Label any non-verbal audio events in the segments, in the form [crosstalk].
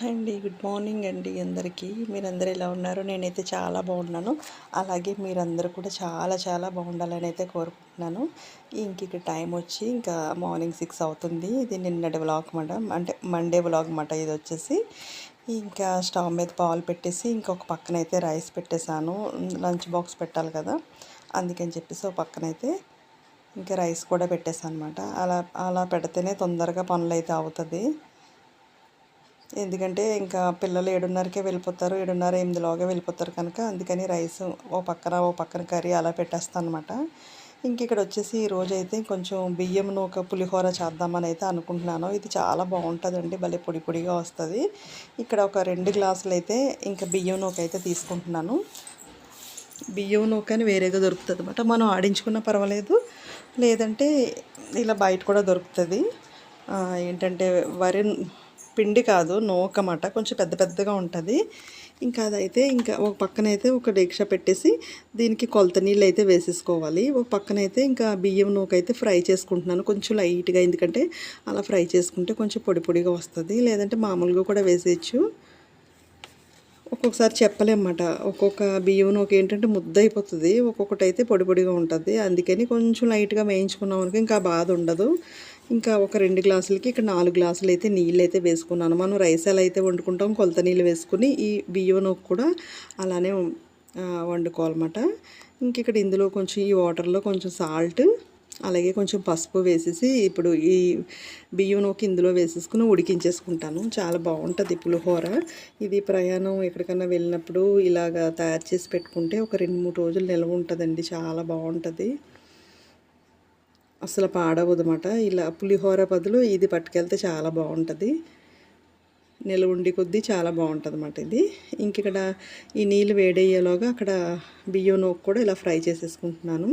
Hi అండి. Good morning అండి అందరికీ. మీరందరూ ఎలా ఉన్నారు? నేనైతే చాలా బాగున్నాను. అలాగే మీరందరూ కూడా చాలా చాలా బాగుండాలని అయితే కోరుకుంటున్నాను. ఇంక ఇక్కడ టైం వచ్చి ఇంకా మార్నింగ్ సిక్స్ అవుతుంది. ఇది నిన్నటి వ్లాగ్ మాట అంటే మండే వ్లాగ్ మాట ఇది వచ్చేసి. ఇంకా స్టవ్ మీద పాలు పెట్టేసి ఇంకొక పక్కన అయితే రైస్ పెట్టేశాను. లంచ్ బాక్స్ పెట్టాలి కదా. అందుకని చెప్పేసి ఒక పక్కనైతే ఇంకా రైస్ కూడా పెట్టేసాను అనమాట అలా అలా పెడితేనే తొందరగా పనులు అయితే అవుతుంది. ఎందుకంటే ఇంకా పిల్లలు ఏడున్నరకే వెళ్ళిపోతారు ఏడున్నర ఎనిమిదిలోగా వెళ్ళిపోతారు కనుక అందుకని రైస్ ఓ పక్కన ఓ పక్కన కర్రీ అలా పెట్టేస్తాను అనమాట ఇంక ఇక్కడ వచ్చేసి ఈ అయితే కొంచెం బియ్యం నూక పులిహోర చేద్దామని అయితే అనుకుంటున్నాను. ఇది చాలా బాగుంటుందండి భలే పొడి పొడిగా వస్తుంది. ఇక్కడ ఒక రెండు గ్లాసులు అయితే ఇంకా బియ్యం నూక అయితే తీసుకుంటున్నాను. బియ్యం నూక అని వేరేగా దొరుకుతుంది అనమాట మనం ఆడించుకున్నా పర్వాలేదు లేదంటే ఇలా బయట కూడా దొరుకుతుంది. ఏంటంటే వరి పిండి కాదు నూకమాట కొంచెం పెద్ద పెద్దగా ఉంటుంది. ఇంకా అదైతే ఇంకా ఒక పక్కనైతే ఒక డేక్ష పెట్టేసి దీనికి కొలత నీళ్ళు అయితే వేసేసుకోవాలి. ఒక పక్కనైతే ఇంకా బియ్యం నూక అయితే ఫ్రై చేసుకుంటున్నాను. కొంచెం లైట్గా ఎందుకంటే అలా ఫ్రై చేసుకుంటే కొంచెం పొడి పొడిగా వస్తుంది. లేదంటే మామూలుగా కూడా వేసేయచ్చు. ఒక్కొక్కసారి చెప్పలేమన్నమాట ఒక్కొక్క బియ్యం నూక ఏంటంటే ముద్ద అయిపోతుంది. ఒక్కొక్కటి అయితే పొడి పొడిగా ఉంటుంది. అందుకని కొంచెం లైట్గా వేయించుకున్నాం అనుకో ఇంకా బాధ ఉండదు. ఇంకా ఒక రెండు గ్లాసులకి ఇక్కడ నాలుగు గ్లాసులు అయితే నీళ్ళు అయితే వేసుకున్నాను. మనం రైస్ ఎలా అయితే వండుకుంటాం కొలత నీళ్ళు వేసుకుని ఈ బియ్యం కూడా అలానే వండుకోవాలన్నమాట. ఇంక ఇక్కడ ఇందులో కొంచెం ఈ వాటర్లో కొంచెం సాల్ట్ అలాగే కొంచెం పసుపు వేసేసి ఇప్పుడు ఈ బియ్యం నూకి ఇందులో వేసేసుకుని ఉడికించేసుకుంటాను. చాలా బాగుంటుంది పులిహోర. ఇది ప్రయాణం ఎక్కడికన్నా వెళ్ళినప్పుడు ఇలాగ తయారు చేసి పెట్టుకుంటే ఒక రెండు మూడు రోజులు నిల్వ ఉంటుందండి. చాలా బాగుంటుంది. అసలు పాడవదన్నమాట. ఇలా పులిహోర బదులు ఇది పట్టుకెళ్తే చాలా బాగుంటుంది. నిలవుండి కొద్దీ చాలా బాగుంటుంది అన్నమాట ఇది. ఇంక ఇక్కడ ఈ నీళ్ళు వేడయ్యేలోగా అక్కడ బియ్యం నూకు కూడా ఇలా ఫ్రై చేసేసుకుంటున్నాను.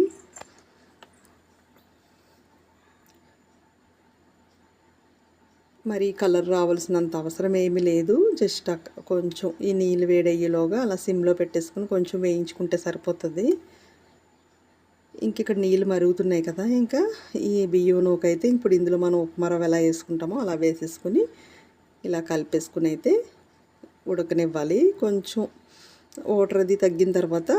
మరి కలర్ రావాల్సినంత అవసరం ఏమీ లేదు. జస్ట్ కొంచెం ఈ నీళ్ళు వేడయ్యేలోగా అలా సిమ్లో పెట్టేసుకుని కొంచెం వేయించుకుంటే సరిపోతుంది. ఇంక ఇక్కడ నీళ్ళు మరుగుతున్నాయి కదా ఇంకా ఈ బియ్యం నూకైతే ఇప్పుడు ఇందులో మనం ఉప్మా రవ్వ ఎలా వేసుకుంటామో అలా వేసేసుకుని ఇలా కలిపేసుకుని అయితే ఉడకనివ్వాలి. కొంచెం వాటర్ అది తగ్గిన తర్వాత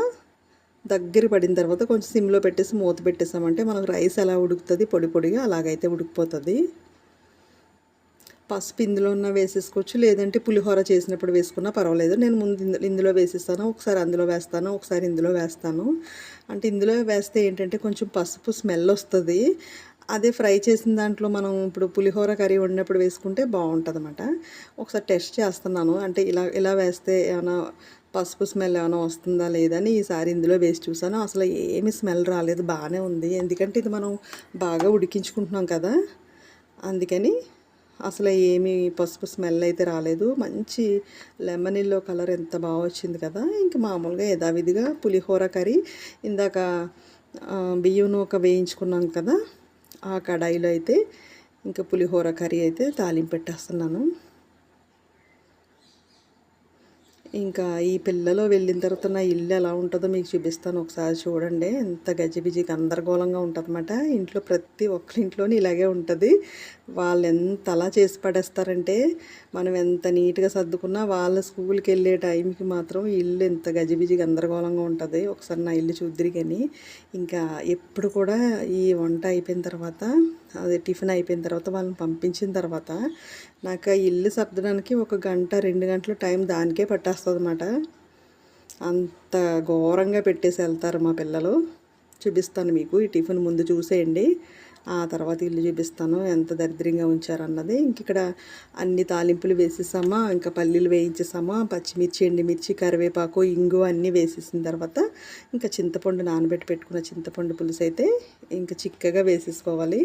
దగ్గర పడిన తర్వాత కొంచెం సిమ్లో పెట్టేసి మూత పెట్టేసామంటే మనకు రైస్ ఎలా ఉడుకుతుంది పొడి పొడిగా అలాగైతే ఉడికిపోతుంది. పసుపు ఇందులో ఉన్న వేసేసుకోవచ్చు. లేదంటే పులిహోర చేసినప్పుడు వేసుకున్నా పర్వాలేదు. నేను ముందు ఇందులో వేసేస్తాను. ఒకసారి అందులో వేస్తాను. ఒకసారి ఇందులో వేస్తాను. అంటే ఇందులో వేస్తే ఏంటంటే కొంచెం పసుపు స్మెల్ వస్తుంది. అదే ఫ్రై చేసిన దాంట్లో మనం ఇప్పుడు పులిహోర కర్రీ వండినప్పుడు వేసుకుంటే బాగుంటుంది అనమాట ఒకసారి టెస్ట్ చేస్తున్నాను. అంటే ఇలా ఇలా వేస్తే ఏమైనా పసుపు స్మెల్ ఏమైనా వస్తుందా లేదని ఈసారి ఇందులో వేసి చూసాను అసలు ఏమి స్మెల్ రాలేదు. బాగానే ఉంది. ఎందుకంటే ఇది మనం బాగా ఉడికించుకుంటున్నాం కదా. అందుకని అసలు ఏమీ పసుపు స్మెల్ అయితే రాలేదు. మంచి లెమన్ ఇల్లో కలర్ ఎంత బాగా వచ్చింది కదా. ఇంక మామూలుగా యథావిధిగా పులిహోర కర్రీ. ఇందాక బియ్యం ఒక వేయించుకున్నాం కదా ఆ కడాయిలో అయితే ఇంకా పులిహోర కర్రీ అయితే తాలింపు పెట్టేస్తున్నాను. ఇంకా ఈ పిల్లలు వెళ్ళిన తర్వాత నా ఇల్లు ఎలా ఉంటుందో మీకు చూపిస్తాను. ఒకసారి చూడండి. ఎంత గజిబిజి గందరగోళంగా ఉంటుందన్నమాట. ఇంట్లో ప్రతి ఒక్కరి ఇంట్లోని ఇలాగే ఉంటుంది. వాళ్ళు ఎంత అలా చేసి పడేస్తారంటే మనం ఎంత నీట్గా సర్దుకున్నా వాళ్ళ స్కూల్కి వెళ్ళే టైంకి మాత్రం ఇల్లు ఎంత గజిబిజి గందరగోళంగా ఉంటుంది. ఒకసారి నా ఇల్లు చూద్దరి కానీ ఇంకా ఎప్పుడు కూడా ఈ వంట అయిపోయిన తర్వాత అది టిఫిన్ అయిపోయిన తర్వాత వాళ్ళని పంపించిన తర్వాత నాకు ఇల్లు సర్దడానికి ఒక గంట రెండు గంటల టైం దానికే పట్టేస్తుంది అన్నమాట అంత ఘోరంగా పెట్టేసి వెళ్తారు మా పిల్లలు. చూపిస్తాను మీకు ఈ టిఫిన్ ముందు చూసేయండి. ఆ తర్వాత ఇల్లు చూపిస్తాను ఎంత దరిద్రంగా ఉంచారన్నది. ఇంక ఇక్కడ అన్ని తాలింపులు వేసేసామా ఇంకా పల్లీలు వేయించేసామా పచ్చిమిర్చి ఎండిమిర్చి కరివేపాకు ఇంగు అన్నీ వేసేసిన తర్వాత ఇంకా చింతపండు నానబెట్టి పెట్టుకున్న చింతపండు పులుసు అయితే ఇంకా చిక్కగా వేసేసుకోవాలి.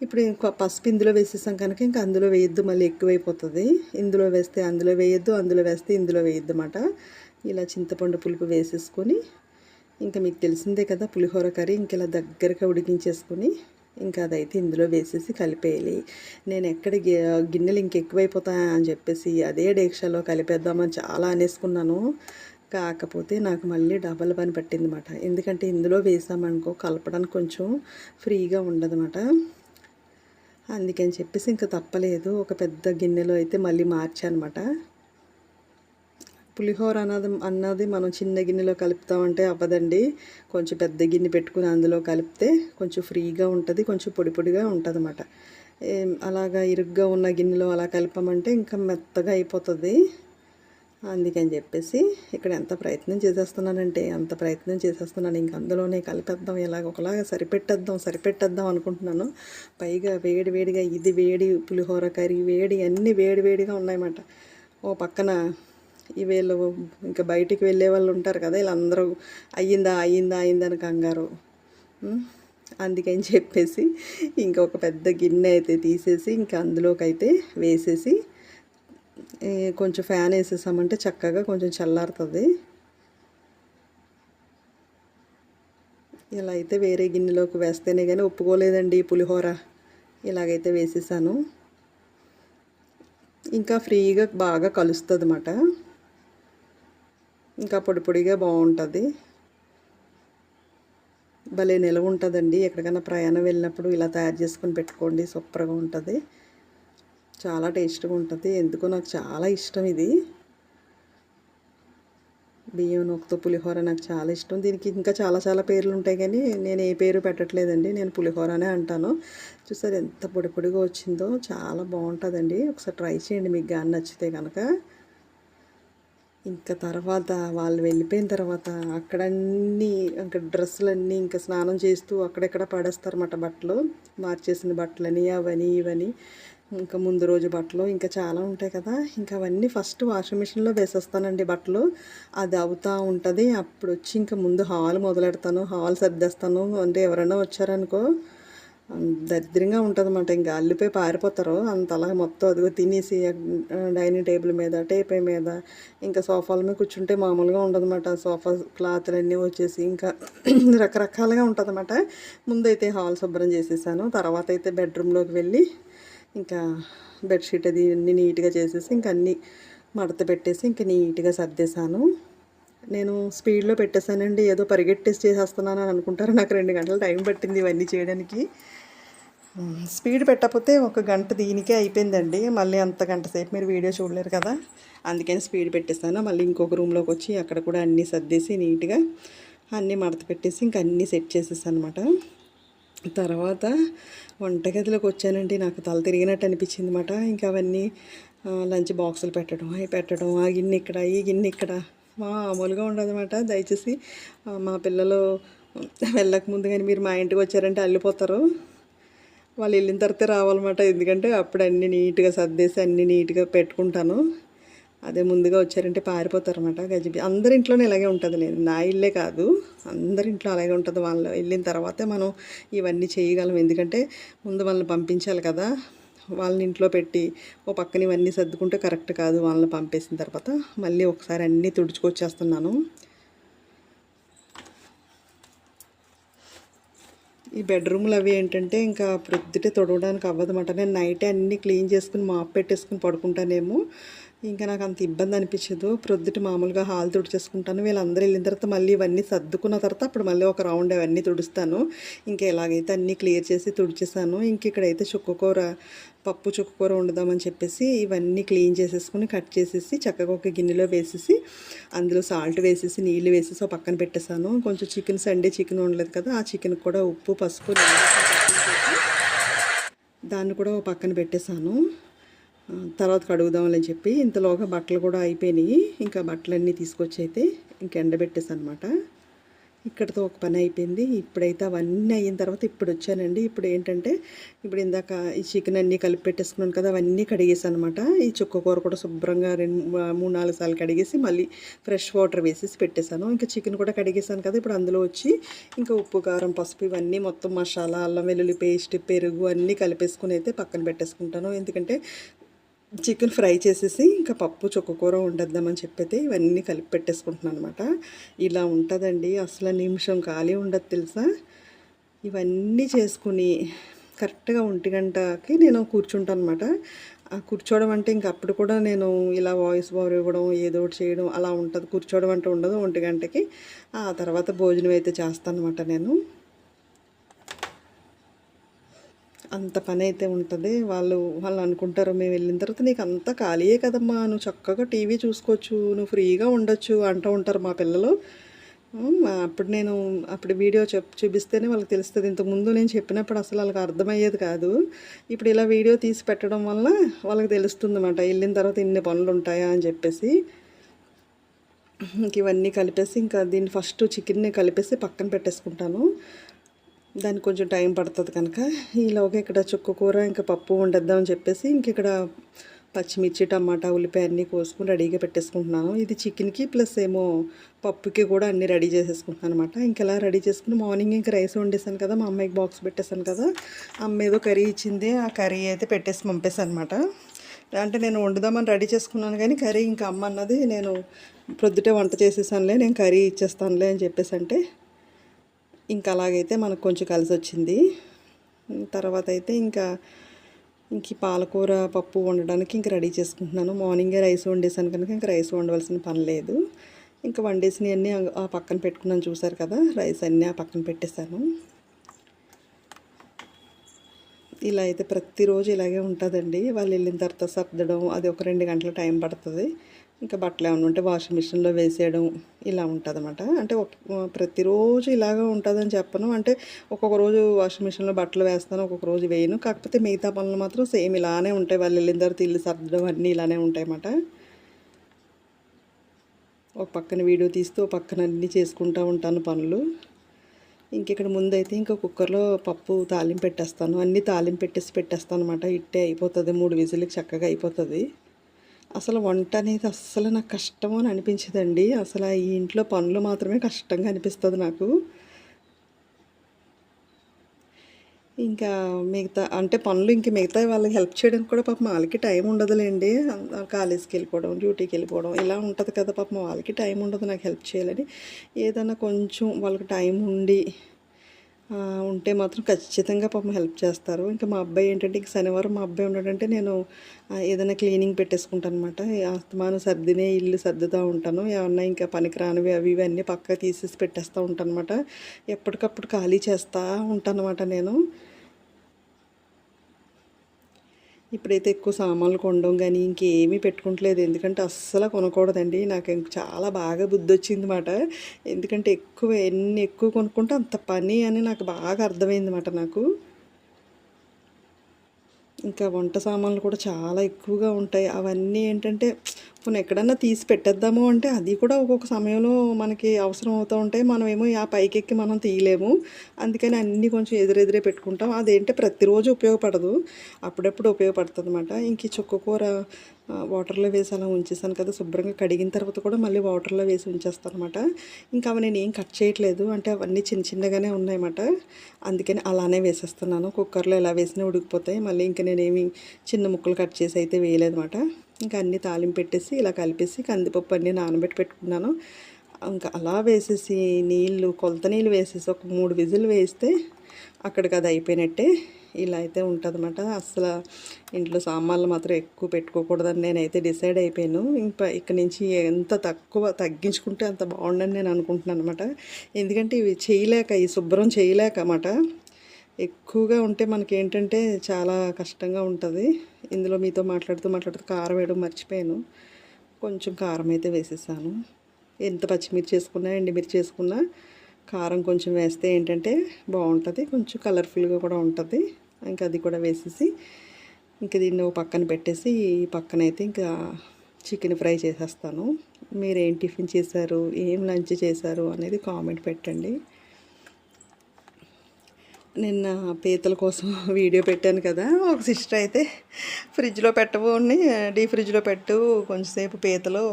ఇప్పుడు ఇంకా పసుపు ఇందులో వేసేసాం కనుక ఇంకా అందులో వేయద్దు మళ్ళీ ఎక్కువైపోతుంది. ఇందులో వేస్తే అందులో వేయద్దు అందులో వేస్తే ఇందులో వేయద్దు అన్నమాట ఇలా చింతపండు పులుపు వేసేసుకొని ఇంకా మీకు తెలిసిందే కదా పులిహోర కర్రీ ఇంక ఇలా దగ్గరగా ఉడికించేసుకొని ఇంకా అదైతే ఇందులో వేసేసి కలిపేయాలి. నేను ఎక్కడ గిన్నెలు ఇంకెక్కువైపోతాయా అని చెప్పేసి అదే డేక్షాలో కలిపేద్దామని చాలా అనేసుకున్నాను. కాకపోతే నాకు మళ్ళీ డబల్ పని పట్టింది అనమాట ఎందుకంటే ఇందులో వేసామనుకో కలపడానికి కొంచెం ఫ్రీగా ఉండదన్నమాట. అందుకని చెప్పేసి ఇంకా తప్పలేదు. ఒక పెద్ద గిన్నెలో అయితే మళ్ళీ మార్చానమాట పులిహోర అన్నది అన్నది మనం చిన్న గిన్నెలో కలుపుతామంటే అవ్వదండి. కొంచెం పెద్ద గిన్నె పెట్టుకుని అందులో కలిపితే కొంచెం ఫ్రీగా ఉంటుంది కొంచెం పొడి పొడిగా ఉంటుంది అన్నమాట అలాగా ఇరుగ్గా ఉన్న గిన్నెలో అలా కలిపామంటే ఇంకా మెత్తగా అయిపోతుంది. అందుకని చెప్పేసి ఇక్కడ ఎంత ప్రయత్నం చేసేస్తున్నానంటే అంత ప్రయత్నం చేసేస్తున్నాను. ఇంక అందులోనే కలిపేద్దాం ఇలాగ ఒకలాగా సరిపెట్టేద్దాం సరిపెట్టేద్దాం అనుకుంటున్నాను. పైగా వేడి వేడిగా ఇది వేడి పులిహోర కర్రీ వేడి అన్నీ వేడి వేడిగా ఉన్నాయన్నమాట. ఓ పక్కన ఈ వీళ్ళు ఇంకా బయటికి వెళ్ళే వాళ్ళు ఉంటారు కదా వీళ్ళందరూ అయ్యిందా అయ్యిందా అయ్యిందని కంగారు. అందుకని చెప్పేసి ఇంకొక పెద్ద గిన్నె అయితే తీసేసి ఇంకా అందులోకైతే వేసేసి కొంచెం ఫ్యాన్ వేసేసామంటే చక్కగా కొంచెం చల్లారుతుంది. ఇలా అయితే వేరే గిన్నెలోకి వేస్తేనే కానీ ఒప్పుకోలేదండి పులిహోర. ఇలాగైతే వేసేసాను. ఇంకా ఫ్రీగా బాగా కలుస్తుంది అన్నమాట ఇంకా పొడి పొడిగా బాగుంటుంది. భలే నిలవ ఉంటుందండి ఎక్కడికైనా ప్రయాణం వెళ్ళినప్పుడు ఇలా తయారు చేసుకొని పెట్టుకోండి సూపర్గా ఉంటుంది. చాలా టేస్ట్గా ఉంటుంది. ఎందుకో నాకు చాలా ఇష్టం ఇది. బియ్యం నొక్కుతో పులిహోర నాకు చాలా ఇష్టం. దీనికి ఇంకా చాలా చాలా పేర్లు ఉంటాయి కానీ నేను ఏ పేరు పెట్టట్లేదండి. నేను పులిహోరనే అంటాను. చూసారు ఎంత పొడి పొడిగా వచ్చిందో. చాలా బాగుంటుందండి. ఒకసారి ట్రై చేయండి మీకు కానీ నచ్చితే కనుక ఇంకా తర్వాత వాళ్ళు వెళ్ళిపోయిన తర్వాత అక్కడన్నీ ఇంకా డ్రెస్సులన్నీ ఇంకా స్నానం చేస్తూ అక్కడెక్కడ పడేస్తారన్నమాట బట్టలు. మార్చేసిన బట్టలని అవని ఇవని. ఇంకా ముందు రోజు బట్టలు ఇంకా చాలా ఉంటాయి కదా. ఇంకా అవన్నీ ఫస్ట్ వాషింగ్ మిషన్లో వేసేస్తానండి బట్టలు. అది అవుతూ ఉంటుంది. అప్పుడు వచ్చి ఇంకా ముందు హాల్ మొదలెడతాను. హాల్ సర్దేస్తాను. అంటే ఎవరైనా వచ్చారనుకో దరిద్రంగా ఉంటుంది అన్నమాట ఇంకా అల్లిపోయి పారిపోతారు. అంతలా మొత్తం అదిగో తినేసి డైనింగ్ టేబుల్ మీద టేపై మీద ఇంకా సోఫాల మీద కూర్చుంటే మామూలుగా ఉండదన్నమాట. సోఫా క్లాత్లు అన్నీ వచ్చేసి ఇంకా [clears throat] రకరకాలుగా ఉంటుందన్నమాట. ముందైతే హాల్ శుభ్రం చేసేసాను. తర్వాత అయితే బెడ్రూమ్లోకి వెళ్ళి ఇంకా బెడ్షీట్ అది అన్నీ నీట్గా చేసేసి ఇంకా అన్నీ మడత పెట్టేసి ఇంకా నీట్గా సర్దేశాను. నేను స్పీడ్లో పెట్టేశానండి. ఏదో పరిగెట్టేసి చేసేస్తున్నాను అని అనుకుంటారు. నాకు రెండు గంటలు టైం పట్టింది ఇవన్నీ చేయడానికి. స్పీడ్ పెట్టకపోతే ఒక గంట దీనికే అయిపోయిందండి. మళ్ళీ అంత గంట సేపు మీరు వీడియో చూడలేరు కదా. అందుకని స్పీడ్ పెట్టేస్తాను మళ్ళీ ఇంకొక రూమ్లోకి వచ్చి అక్కడ కూడా అన్నీ సర్దేసి నీట్గా అన్నీ మడత పెట్టేసి ఇంక అన్నీ సెట్ చేసేసాను అనమాట తర్వాత వంటగదిలోకి వచ్చానండి. నాకు తల తిరిగినట్టు అనిపించింది అనమాట ఇంకా అవన్నీ లంచ్ బాక్సులు పెట్టడం అవి పెట్టడం ఆ గిన్నె ఇక్కడ ఈ గిన్నె ఇక్కడ మామూలుగా ఉండదన్నమాట. దయచేసి మా పిల్లలు వెళ్ళక ముందు కానీ మీరు మా ఇంటికి వచ్చారంటే అల్లిపోతారు. వాళ్ళు వెళ్ళిన తర్వాత రావాలన్నమాట. ఎందుకంటే అప్పుడు అన్నీ నీట్గా సర్దేసి అన్నీ నీట్గా పెట్టుకుంటాను. అదే ముందుగా వచ్చారంటే పారిపోతారు అనమాట గజిబి అందరి ఇంట్లోనే ఇలాగే ఉంటుంది నేను నా ఇల్లే కాదు. అందరి ఇంట్లో అలాగే ఉంటుంది. వాళ్ళు వెళ్ళిన తర్వాతే మనం ఇవన్నీ చేయగలం. ఎందుకంటే ముందు వాళ్ళని పంపించాలి కదా. వాళ్ళని ఇంట్లో పెట్టి ఓ పక్కన ఇవన్నీ సర్దుకుంటే కరెక్ట్ కాదు వాళ్ళని పంపేసిన తర్వాత మళ్ళీ ఒకసారి అన్నీ తుడుచుకొచ్చేస్తున్నాను. ఈ బెడ్రూమ్లు అవి ఏంటంటే ఇంకా ప్రొద్దుటే తొడవడానికి అవ్వదన్నమాట నేను నైటే అన్నీ క్లీన్ చేసుకుని మాప్ పెట్టేసుకుని పడుకుంటానేమో. ఇంకా నాకు అంత ఇబ్బంది అనిపించదు. ప్రొద్దుట మామూలుగా హాల్ తుడిచేసుకుంటాను. వీళ్ళందరూ వెళ్ళిన తర్వాత మళ్ళీ ఇవన్నీ సర్దుకున్న తర్వాత అప్పుడు మళ్ళీ ఒక రౌండ్ అవన్నీ తుడుస్తాను. ఇంకా ఎలాగైతే అన్నీ క్లియర్ చేసి తుడిచేసాను. ఇంక ఇక్కడైతే చుక్కకూర పప్పు చుక్కకూర వండుదామని చెప్పేసి ఇవన్నీ క్లీన్ చేసేసుకుని కట్ చేసేసి చక్కగా ఒక గిన్నెలో వేసేసి అందులో సాల్ట్ వేసేసి నీళ్ళు వేసేసి ఒక పక్కన పెట్టేసాను కొంచెం చికెన్ సండే చికెన్ ఉండలేదు కదా ఆ చికెన్ కూడా ఉప్పు పసుపు దాన్ని కూడా ఒక పక్కన పెట్టేశాను. తర్వాత కడుగుదామని చెప్పి ఇంతలోగా బట్టలు కూడా అయిపోయినాయి. ఇంకా బట్టలన్నీ తీసుకొచ్చి అయితే ఇంకా ఎండబెట్టేసాను అనమాట ఇక్కడతో ఒక పని అయిపోయింది. ఇప్పుడైతే అవన్నీ అయిన తర్వాత ఇప్పుడు వచ్చానండి. ఇప్పుడు ఏంటంటే ఇప్పుడు ఇందాక ఈ చికెన్ అన్నీ కలిపి పెట్టేసుకున్నాను కదా అవన్నీ కడిగేసాను అనమాట ఈ చుక్క కూర కూడా శుభ్రంగా రెండు మూడు నాలుగు సార్లు కడిగేసి మళ్ళీ ఫ్రెష్ వాటర్ వేసేసి పెట్టేశాను. ఇంకా చికెన్ కూడా కడిగేసాను కదా ఇప్పుడు అందులో వచ్చి ఇంకా ఉప్పు కారం పసుపు ఇవన్నీ మొత్తం మసాలా అల్లం వెల్లుల్లి పేస్ట్ పెరుగు అన్నీ కలిపేసుకుని అయితే పక్కన పెట్టేసుకుంటాను. ఎందుకంటే చికెన్ ఫ్రై చేసేసి ఇంకా పప్పు చొక్కకూర వండేద్దామని చెప్పైతే ఇవన్నీ కలిపి పెట్టేసుకుంటున్నాను అనమాట ఇలా ఉంటుందండి. అసలు నిమిషం ఖాళీ ఉండదు తెలుసా? ఇవన్నీ చేసుకుని కరెక్ట్గా ఒంటి గంటకి నేను కూర్చుంటాను అనమాట కూర్చోవడం అంటే ఇంక అప్పుడు కూడా నేను ఇలా వాయిస్ ఓవర్ ఇవ్వడం ఏదో ఒకటి చేయడం అలా ఉంటుంది. కూర్చోవడం అంటే ఉండదు ఒంటి గంటకి. ఆ తర్వాత భోజనం అయితే చేస్తాను అనమాట నేను. అంత పని అయితే ఉంటుంది. వాళ్ళు వాళ్ళు అనుకుంటారు మేము వెళ్ళిన తర్వాత నీకు అంతా ఖాళీయే కదమ్మా. నువ్వు చక్కగా టీవీ చూసుకోవచ్చు. నువ్వు ఫ్రీగా ఉండొచ్చు అంటూ ఉంటారు మా పిల్లలు. అప్పుడు నేను అప్పుడు వీడియో చెప్ చూపిస్తేనే వాళ్ళకి తెలుస్తుంది. ఇంతకుముందు నేను చెప్పినప్పుడు అసలు వాళ్ళకి అర్థమయ్యేది కాదు. ఇప్పుడు ఇలా వీడియో తీసి పెట్టడం వల్ల వాళ్ళకి తెలుస్తుంది అన్నమాట వెళ్ళిన తర్వాత ఇన్ని పనులు ఉంటాయా అని చెప్పేసి. ఇంక ఇవన్నీ కలిపేసి ఇంకా దీన్ని ఫస్ట్ చికెన్ని కలిపేసి పక్కన పెట్టేసుకుంటాను. దానికి కొంచెం టైం పడుతుంది కనుక ఈలోగా ఇక్కడ చుక్క కూర ఇంకా పప్పు వండేద్దామని చెప్పేసి ఇంక ఇక్కడ పచ్చిమిర్చి టమాటా ఉల్లిపాయ అన్నీ కోసుకుని రెడీగా పెట్టేసుకుంటున్నాను. ఇది చికెన్కి ప్లస్ ఏమో పప్పుకి కూడా అన్నీ రెడీ చేసేసుకుంటున్నాను అనమాట ఇంకెలా రెడీ చేసుకుని మార్నింగ్ ఇంకా రైస్ వండేసాను కదా మా అమ్మాయికి బాక్స్ పెట్టేశాను కదా అమ్మ ఏదో కర్రీ ఇచ్చింది ఆ కర్రీ అయితే పెట్టేసి పంపేశాను అనమాట అంటే నేను వండుదామని రెడీ చేసుకున్నాను కానీ కర్రీ ఇంకా అమ్మ అన్నది నేను ప్రొద్దుటే వంట చేసేసానులే నేను కర్రీ ఇచ్చేస్తానులే అని చెప్పేసి అంటే ఇంకా అలాగైతే మనకు కొంచెం కలిసి వచ్చింది తర్వాత అయితే ఇంకా ఇంక పాలకూర పప్పు వండడానికి ఇంక రెడీ చేసుకుంటున్నాను. మార్నింగే రైస్ వండేసాను కనుక ఇంకా రైస్ వండవలసిన పని లేదు. ఇంకా వండేసినవి అన్నీ ఆ పక్కన పెట్టుకున్నాను చూసారు కదా రైస్ అన్నీ ఆ పక్కన పెట్టేశాను. ఇలా అయితే ప్రతిరోజు ఇలాగే ఉంటుందండి. వాళ్ళు వెళ్ళిన తర్వాత సర్దడం అది ఒక రెండు గంటల టైం పడుతుంది. ఇంకా బట్టలు ఏమైనా ఉంటే వాషింగ్ మిషన్లో వేసేయడం ఇలా ఉంటుంది అనమాట అంటే ఒక- ప్రతిరోజు ఇలాగే ఉంటుందని చెప్పను. అంటే ఒక్కొక్క రోజు వాషింగ్ మిషన్లో బట్టలు వేస్తాను ఒక్కొక్క రోజు వేయను. కాకపోతే మిగతా పనులు మాత్రం సేమ్ ఇలానే ఉంటాయి. వాళ్ళు వెళ్ళిన తర్వాత ఇల్లు సర్దడం అన్నీ ఇలానే ఉంటాయన్నమాట. ఒక పక్కన వీడియో తీస్తూ ఒక పక్కన అన్నీ చేసుకుంటూ ఉంటాను పనులు. ఇంకెక్కడ ముందైతే ఇంకా కుక్కర్లో పప్పు తాలింపు పెట్టేస్తాను. అన్నీ తాలింపు పెట్టేసి పెట్టేస్తాను అనమాట ఇట్టే అయిపోతుంది. మూడు విజిల్కి చక్కగా అయిపోతుంది. అసలు వంట అనేది అస్సలు నాకు కష్టం అని అనిపించదండి. అసలు ఈ ఇంట్లో పనులు మాత్రమే కష్టంగా అనిపిస్తుంది నాకు. ఇంకా మిగతా అంటే పనులు ఇంక మిగతా వాళ్ళకి హెల్ప్ చేయడానికి కూడా పాపం వాళ్ళకి టైం ఉండదులేండి. కాలేజీకి వెళ్ళిపోవడం డ్యూటీకి వెళ్ళిపోవడం ఇలా ఉంటుంది కదా పాపం వాళ్ళకి టైం ఉండదు నాకు హెల్ప్ చేయాలని. ఏదైనా కొంచెం వాళ్ళకి టైం ఉండి ఉంటే మాత్రం ఖచ్చితంగా పాపం హెల్ప్ చేస్తారు. ఇంకా మా అబ్బాయి ఏంటంటే ఇంక శనివారం మా అబ్బాయి ఉన్నాడంటే నేను ఏదైనా క్లీనింగ్ పెట్టేసుకుంటాను అనమాట ఆస్తమానం సర్దినే ఇల్లు సర్దుతూ ఉంటాను. ఏమన్నా ఇంకా పనికిరానివి అవి ఇవి అన్నీ పక్కా తీసేసి పెట్టేస్తూ ఉంటాను అనమాట ఎప్పటికప్పుడు ఖాళీ చేస్తూ ఉంటాను అనమాట నేను. ఇప్పుడైతే ఎక్కువ సామాన్లు కొనడం కానీ ఇంకేమీ పెట్టుకుంటలేదు. ఎందుకంటే అస్సలు కొనకూడదండి. నాకు ఇంక చాలా బాగా బుద్ధి వచ్చింది ఎందుకంటే ఎక్కువ ఎన్ని ఎక్కువ కొనుక్కుంటే అంత పని అని నాకు బాగా అర్థమైంది నాకు. ఇంకా వంట సామాన్లు కూడా చాలా ఎక్కువగా ఉంటాయి. అవన్నీ ఏంటంటే మనం ఎక్కడన్నా తీసి పెట్టేద్దాము అంటే అది కూడా ఒక్కొక్క సమయంలో మనకి అవసరం అవుతూ ఉంటాయి. మనమేమో ఆ పైకెక్కి మనం తీయలేము. అందుకని అన్నీ కొంచెం ఎదురెదురే పెట్టుకుంటాం. అదేంటే ప్రతిరోజు ఉపయోగపడదు. అప్పుడప్పుడు ఉపయోగపడుతుంది అనమాట ఇంక చుక్క కూర వాటర్లో వేసి అలా ఉంచేసాను కదా శుభ్రంగా కడిగిన తర్వాత కూడా మళ్ళీ వాటర్లో వేసి ఉంచేస్తాను అనమాట ఇంకా అవి నేను ఏం కట్ చేయట్లేదు అంటే అవన్నీ చిన్న చిన్నగానే ఉన్నాయన్నమాట. అందుకని అలానే వేసేస్తున్నాను. కుక్కర్లో ఎలా వేసినా ఉడికిపోతాయి. మళ్ళీ ఇంకా నేనేమి చిన్న ముక్కలు కట్ చేసి అయితే వేయలేదన్నమాట. ఇంకా అన్నీ తాలింపు పెట్టేసి ఇలా కలిపేసి కందిపప్పు అన్నీ నానబెట్టి పెట్టుకున్నాను. ఇంకా అలా వేసేసి నీళ్ళు కొలత నీళ్ళు వేసేసి ఒక మూడు విజిల్ వేస్తే అక్కడికి అది అయిపోయినట్టే. ఇలా అయితే ఉంటుందన్నమాట. అసలు ఇంట్లో సామాన్లు మాత్రం ఎక్కువ పెట్టుకోకూడదని నేనైతే డిసైడ్ అయిపోయాను. ఇంకా ఇక్కడ నుంచి ఎంత తక్కువ తగ్గించుకుంటే అంత బాగుండని నేను అనుకుంటున్నాను అనమాట ఎందుకంటే ఇవి చేయలేక ఈ శుభ్రం చేయలేక అన్నమాట. ఎక్కువగా ఉంటే మనకి ఏంటంటే చాలా కష్టంగా ఉంటుంది. ఇందులో మీతో మాట్లాడుతూ మాట్లాడుతూ కారం వేయడం మర్చిపోయాను. కొంచెం కారం అయితే వేసేసాను. ఎంత పచ్చిమిర్చి వేసుకున్నా ఎండిమిర్చి వేసుకున్నా కారం కొంచెం వేస్తే ఏంటంటే బాగుంటుంది. కొంచెం కలర్ఫుల్గా కూడా ఉంటుంది. ఇంకా అది కూడా వేసేసి ఇంకా దీన్ని పక్కన పెట్టేసి ఈ పక్కన అయితే ఇంకా చికెన్ ఫ్రై చేసేస్తాను. మీరు ఏం టిఫిన్ చేశారు? ఏం లంచ్ చేశారు? అనేది కామెంట్ పెట్టండి. నిన్న పీతల కోసం [laughs] వీడియో పెట్టాను కదా. ఒక సిస్టర్ అయితే ఫ్రిడ్జ్లో పెట్టవు అని డీ ఫ్రిడ్జ్లో పెట్టు కొంచెంసేపు పీతలు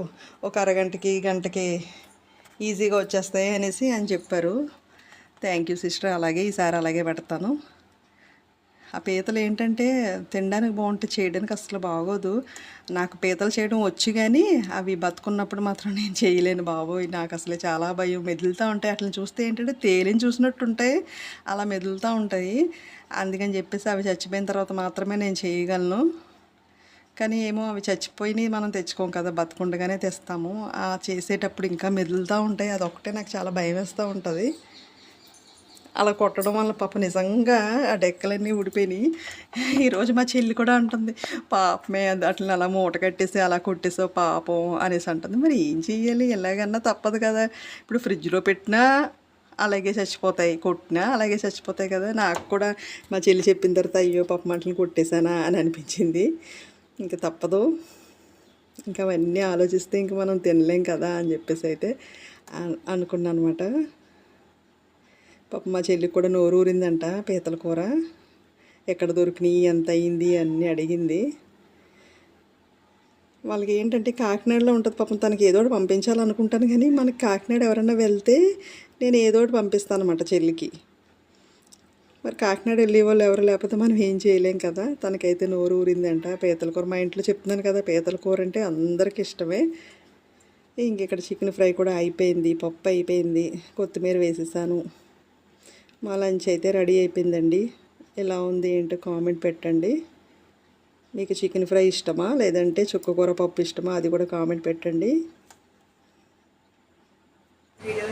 ఒక అరగంటకి గంటకి ఈజీగా వచ్చేస్తాయి అనేసి అని చెప్పారు. Thank you sister. అలాగే ఈసారి అలాగే పెడతాను. ఆ పీతలు ఏంటంటే తినడానికి బాగుంటే చేయడానికి అసలు బాగోదు. నాకు పీతలు చేయడం వచ్చు కానీ అవి బతుకున్నప్పుడు మాత్రం నేను చేయలేను బాబోయ్. నాకు అసలు చాలా భయం. మెదులుతూ ఉంటాయి. అట్లా చూస్తే ఏంటంటే తేలిని చూసినట్టు ఉంటాయి. అలా మెదులుతూ ఉంటాయి. అందుకని చెప్పేసి అవి చచ్చిపోయిన తర్వాత మాత్రమే నేను చేయగలను. కానీ ఏమో అవి చచ్చిపోయినాయి మనం తెచ్చుకోం కదా బతుకుండగానే తెస్తాము. ఆ చేసేటప్పుడు ఇంకా మెదులుతూ ఉంటాయి. అదొకటే నాకు చాలా భయం వేస్తూ ఉంటుంది. అలా కొట్టడం వల్ల పాప నిజంగా ఆ డెక్కలన్నీ ఊడిపోయినాయి. ఈరోజు మా చెల్లి కూడా అంటుంది పాపమే అట్లా అలా మూట కట్టేసి అలా కొట్టేసావు పాపం అనేసి అంటుంది. మరి ఏం చెయ్యాలి? ఎలాగన్నా తప్పదు కదా. ఇప్పుడు ఫ్రిడ్జ్లో పెట్టినా అలాగే చచ్చిపోతాయి. కొట్టినా అలాగే చచ్చిపోతాయి కదా. నాకు కూడా మా చెల్లి చెప్పిన తర్వాత అయ్యో పాప మంటలు కొట్టేశానా అని అనిపించింది. ఇంకా తప్పదు. ఇంకా అవన్నీ ఆలోచిస్తే ఇంక మనం తినలేం కదా అని చెప్పేసి అయితే అనుకున్నాను అనమాట పాప మా చెల్లికి కూడా నోరు ఊరిందంట పీతల కూర. ఎక్కడ దొరికినాయి ఎంత అయింది అన్నీ అడిగింది. వాళ్ళకి ఏంటంటే కాకినాడలో ఉంటుంది పాపం తనకి ఏదో ఒకటి పంపించాలనుకుంటాను కానీ మనకి కాకినాడ ఎవరైనా వెళ్తే నేను ఏదో ఒకటి పంపిస్తాను అనమాట చెల్లికి. మరి కాకినాడ వెళ్ళే వాళ్ళు ఎవరు? లేకపోతే మనం ఏం చేయలేం కదా? తనకైతే నోరు ఊరిందంట పీతల కూర. మా ఇంట్లో చెప్తున్నాను కదా పీతల కూర అంటే అందరికి ఇష్టమే. ఇంక ఇక్కడ చికెన్ ఫ్రై కూడా అయిపోయింది పప్పు అయిపోయింది కొత్తిమీర వేసేసాను. మా లంచ్ అయితే రెడీ అయిపోయిందండి. ఎలా ఉంది ఏంటో కామెంట్ పెట్టండి. మీకు చికెన్ ఫ్రై ఇష్టమా? లేదంటే చుక్కకూర పప్పు ఇష్టమా? అది కూడా కామెంట్ పెట్టండి. వీడియో